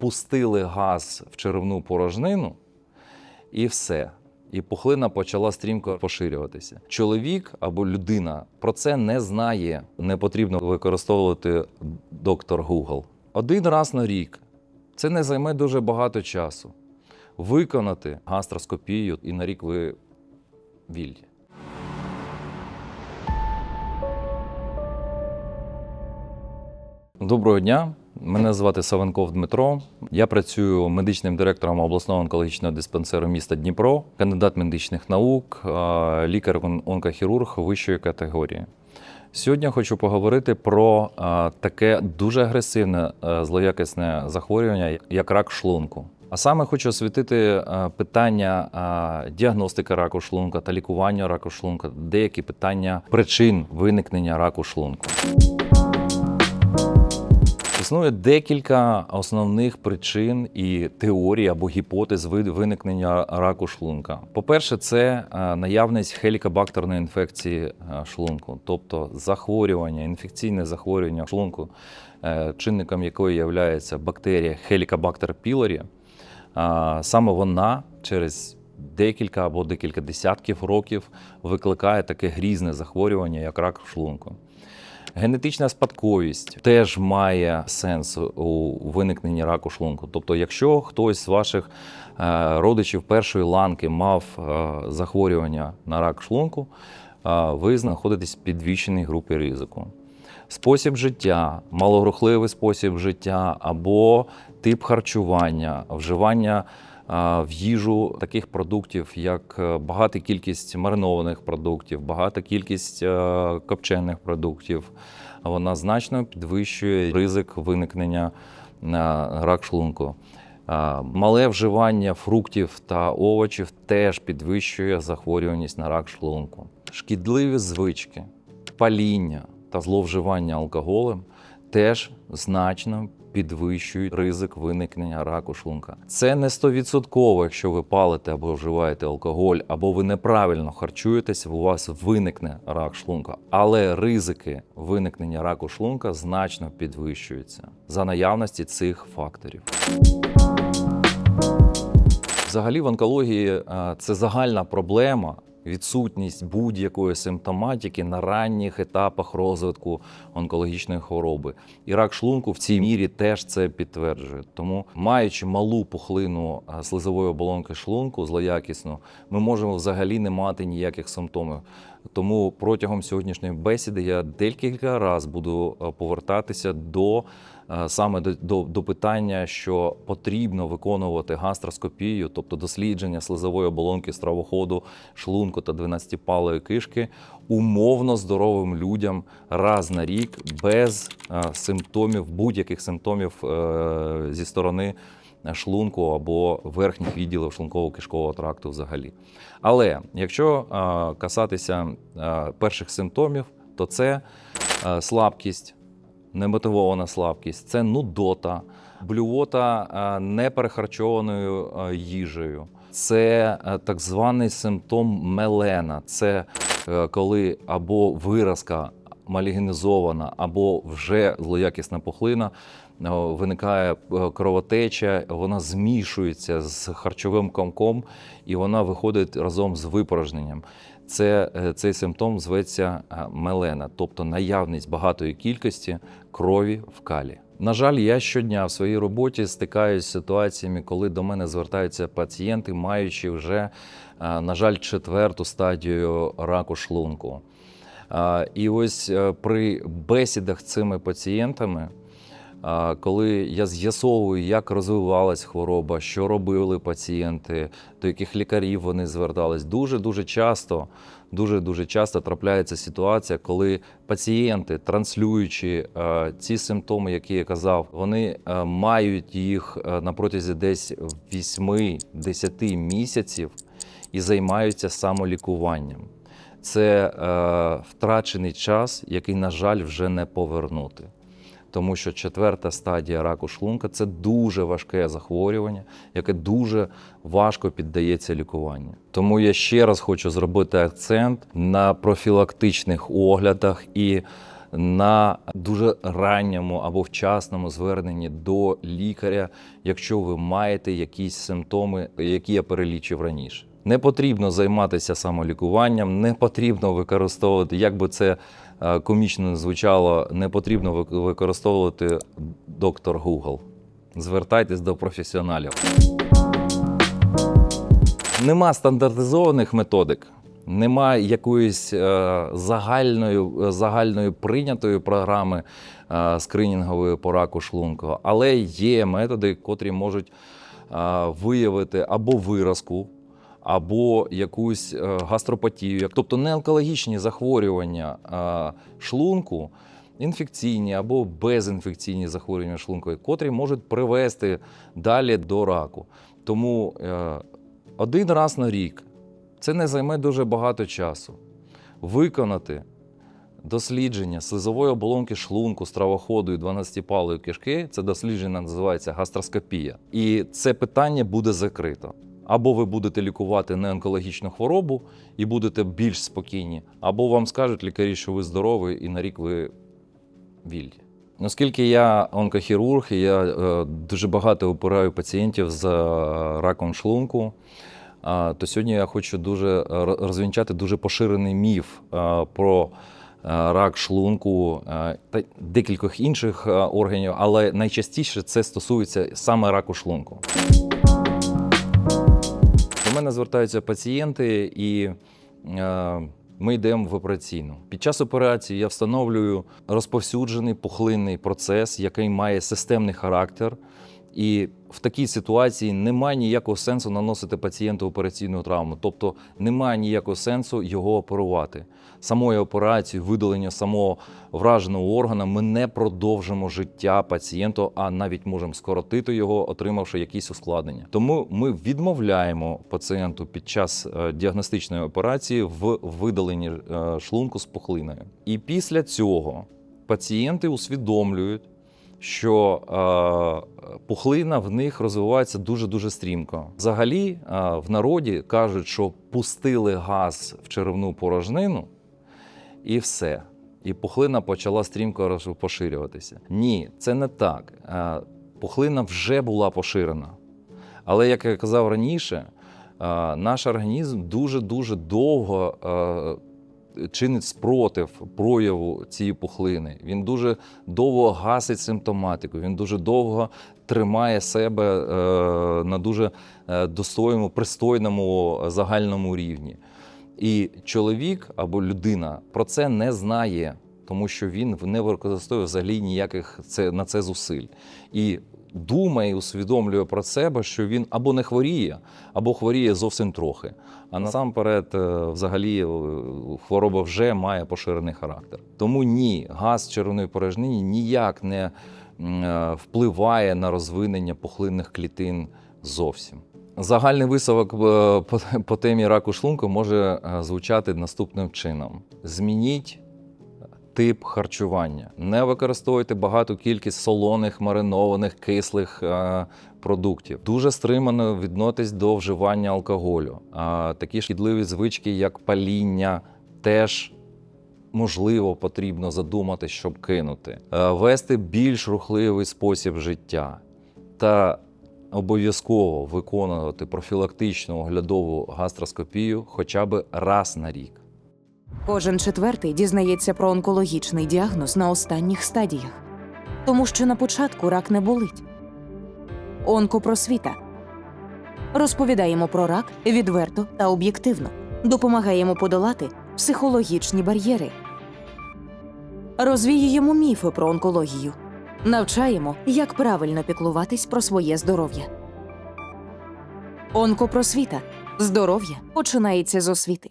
пустили газ в черевну порожнину, і все. І пухлина почала стрімко поширюватися. Чоловік або людина про це не знає. Не потрібно використовувати доктор Google. Один раз на рік це не займе дуже багато часу. Виконати гастроскопію, і на рік ви вільні. Доброго дня. Мене звати Савенков Дмитро. Я працюю медичним директором обласного онкологічного диспансеру міста Дніпро, кандидат медичних наук, лікар-онкохірург вищої категорії. Сьогодні хочу поговорити про таке дуже агресивне злоякісне захворювання, як рак шлунку. А саме хочу освітити питання діагностики раку шлунка та лікування раку шлунка, деякі питання причин виникнення раку шлунку. Існує декілька основних причин і теорій або гіпотез виникнення раку шлунка. По-перше, це е, наявність хелікобактерної інфекції е, шлунку, тобто захворювання, інфекційне захворювання шлунку, е, чинником якої є бактерія Helicobacter pylori. Саме вона через декілька або декілька десятків років викликає таке грізне захворювання, як рак шлунку. Генетична спадковість теж має сенс у виникненні раку шлунку. Тобто, якщо хтось з ваших е, родичів першої ланки мав е, захворювання на рак шлунку, е, ви знаходитесь в підвищеній групі ризику. Спосіб життя, малорухливий спосіб життя або тип харчування, вживання в їжу таких продуктів, як е, багата кількість маринованих продуктів, багата кількість е, копчених продуктів, вона значно підвищує ризик виникнення е, рак шлунку. Мале вживання фруктів та овочів теж підвищує захворюваність на рак шлунку. Шкідливі звички, паління та зловживання алкоголем теж значно підвищують ризик виникнення раку шлунка. Це не 100%, якщо ви палите або вживаєте алкоголь, або ви неправильно харчуєтесь, у вас виникне рак шлунка. Але ризики виникнення раку шлунка значно підвищуються за наявності цих факторів. Взагалі в онкології е, це загальна проблема. Відсутність будь-якої симптоматики на ранніх етапах розвитку онкологічної хвороби. І рак шлунку в цій мірі теж це підтверджує. Тому, маючи малу пухлину е, слизової оболонки шлунку злоякісну, ми можемо взагалі не мати ніяких симптомів. Тому протягом сьогоднішньої бесіди я декілька разів буду е, повертатися до е, саме до, до, до питання, що потрібно виконувати гастроскопію, тобто дослідження слизової оболонки стравоходу, шлунку та 12-палої кишки умовно здоровим людям раз на рік без е, симптомів, будь-яких симптомів зі сторони шлунку або верхніх відділів шлунково-кишкового тракту взагалі. Але якщо е, касатися е, перших симптомів, то це е, слабкість, немотивована слабкість, це нудота, блювота неперехарчованою їжею. Це так званий симптом мелена. Це коли або виразка малігенізована, або вже злоякісна пухлина, виникає е, кровотеча, вона змішується з харчовим комком і вона виходить разом з випорожненням. Це, е, цей симптом зветься е, мелена, тобто наявність багатої кількості крові в калі. На жаль, я щодня в своїй роботі стикаюся з ситуаціями, коли до мене звертаються пацієнти, маючи вже, на жаль, четверту стадію раку шлунку. І ось при бесідах з цими пацієнтами, коли я з'ясовую, як розвивалась хвороба, що робили пацієнти, до яких лікарів вони звертались, дуже дуже часто. Дуже дуже часто трапляється ситуація, коли пацієнти, транслюючи е, ці симптоми, які я казав, вони е, мають їх е, на протязі десь 8-10 місяців і займаються самолікуванням це е, втрачений час, який, на жаль, вже не повернути. Тому що четверта стадія раку шлунка це дуже важке захворювання, яке дуже важко піддається лікуванню. Тому я ще раз хочу зробити акцент на профілактичних оглядах і на дуже ранньому або вчасному зверненні до лікаря, якщо ви маєте якісь симптоми, які я перелічив раніше. Не потрібно займатися самолікуванням, не потрібно використовувати, як би це е, комічно звучало, не потрібно використовувати доктор Google. Звертайтесь до професіоналів. Нема стандартизованих методик, нема якоїсь е, загальної, е, загальної прийнятої програми скринінгової по раку шлунку, але є методи, котрі можуть виявити або виразку, або якусь е, гастропатію, тобто не онкологічні захворювання е, шлунку, інфекційні або безінфекційні захворювання шлунку, котрі можуть привести далі до раку. Тому е, один раз на рік це не займе дуже багато часу. Виконати дослідження слизової оболонки шлунку, стравоходу і 12-палої кишки це дослідження називається гастроскопія. І це питання буде закрито. Або ви будете лікувати неонкологічну хворобу і будете більш спокійні, або вам скажуть лікарі, що ви здорові і на рік ви вільні. Оскільки я онкохірург, і я е, дуже багато опираю пацієнтів з е, раком шлунку, а, то сьогодні я хочу дуже е, розвінчати дуже поширений міф е, про е, рак шлунку е, та декількох інших е, органів, але найчастіше це стосується саме раку шлунку. Мене звертаються пацієнти, і е, ми йдемо в операційну. Під час операції я встановлюю розповсюджений пухлинний процес, який має системний характер. І в такій ситуації немає ніякого сенсу наносити пацієнту операційну травму, тобто немає ніякого сенсу його оперувати. Самою операцією, видалення самого враженого органа, ми не продовжимо життя пацієнту, а навіть можемо скоротити його, отримавши якісь ускладнення. Тому ми відмовляємо пацієнту під час е, діагностичної операції в видаленні е, шлунку з пухлиною. І після цього пацієнти усвідомлюють що е, пухлина в них розвивається дуже-дуже стрімко. Взагалі, е, в народі кажуть, що пустили газ в черевну порожнину, і все. І пухлина почала стрімко поширюватися. Ні, це не так. Е, пухлина вже була поширена. Але, як я казав раніше, е, наш організм дуже-дуже довго е, чинить спротив прояву цієї пухлини. Він дуже довго гасить симптоматику, він дуже довго тримає себе е, на дуже е, достойному, пристойному загальному рівні. І чоловік або людина про це не знає, тому що він не використовує взагалі ніяких це, на це зусиль. І думає і усвідомлює про себе, що він або не хворіє, або хворіє зовсім трохи. А насамперед, е, взагалі, е, хвороба вже має поширений характер. Тому ні, газ червоної порожнині ніяк не е, впливає на розвинення пухлинних клітин зовсім. Загальний висновок по, темі раку шлунку може звучати наступним чином: змініть тип харчування. Не використовуйте багату кількість солоних, маринованих, кислих е, продуктів. Дуже стримано відноситесь до вживання алкоголю. А такі шкідливі звички, як паління, теж. Можливо, потрібно задумати, щоб кинути, Е, вести більш рухливий спосіб життя та обов'язково виконувати профілактичну оглядову гастроскопію хоча б раз на рік. Кожен четвертий дізнається про онкологічний діагноз на останніх стадіях, тому що на початку рак не болить. Онкопросвіта. Розповідаємо про рак відверто та об'єктивно. Допомагаємо подолати психологічні бар'єри. Розвіюємо міфи про онкологію. Навчаємо, як правильно піклуватись про своє здоров'я. Онкопросвіта. Здоров'я починається з освіти.